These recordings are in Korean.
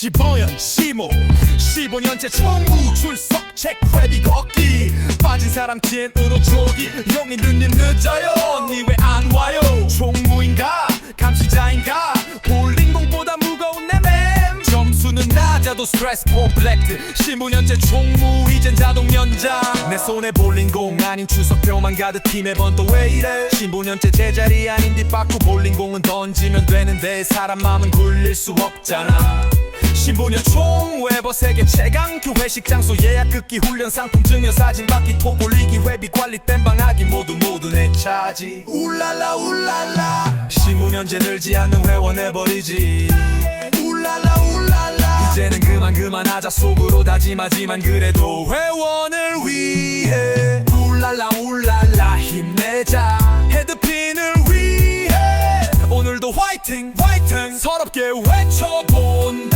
15년 시모. 15년째 총무 출석 회비 걷기. 빠진 사람 찐으로 조기. 용이 누님 늦어요. 언니 왜 안 와요? 총무인가? 감시자인가? 볼링공보다 무거운 내맴. 점수는 낮아도 스트레스 콤플렉트 15년째 총무 이젠 자동 연장. 내 손에 볼링공 아닌 추석표만 가득 팀 매번 또 왜 이래? 15년째 제자리 아닌 뒷바꾸 볼링공은 던지면 되는데 사람 마음은 굴릴 수 없잖아 15년 총 웨버 세계 최강 교 회식 장소 예약 끊기 훈련 상품 증여 사진 받기 톡 올리기 회비 관리 땜방하기 모두 모두 내 차지. 울랄라 울랄라. 15년째 늘지 않는 회원 해버리지. 울랄라 울랄라. 이제는 그만 그만하자 속으로 다짐하지만 그래도 회원을 위해. 울랄라 울랄라. 힘내자. 헤드핀을 위해. 오늘도 화이팅 화이팅. 서럽게 외쳐본다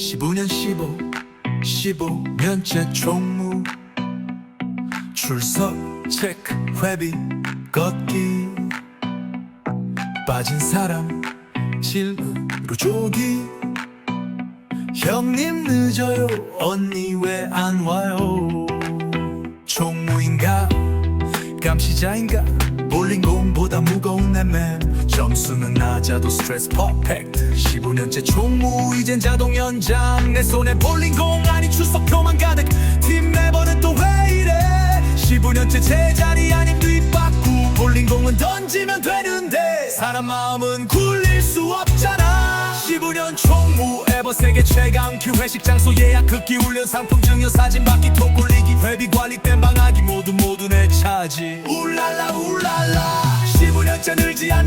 (15년 15) (15년째) 총무. 출석 체크 회비 걷기. 빠진 사람 실로 조기. 형님 늦어요 언니 왜 안 와요? 총무인가 감시자인가? 볼링공보다 무거운 내맨 점수는 낮아도 스트레스 퍼펙트. 15년째 총무 이젠 자동 연장. 내 손에 볼링 공 아닌 출석표만 가득. 팀 매번은 또 왜 이래? 15년째 제자리 아닌 뒷바꾸. 볼링 공은 던지면 되는데. 사람 마음은 굴릴 수 없잖아. 15년 총무 에버 세계 최강. 큐 회식 장소 예약 극기 훈련 상품 증여 사진 받기 톡 올리기. 회비 관리 땜방하기. 모두 모두 내 차지. 울랄라 울랄라. 15년째 늘지 않는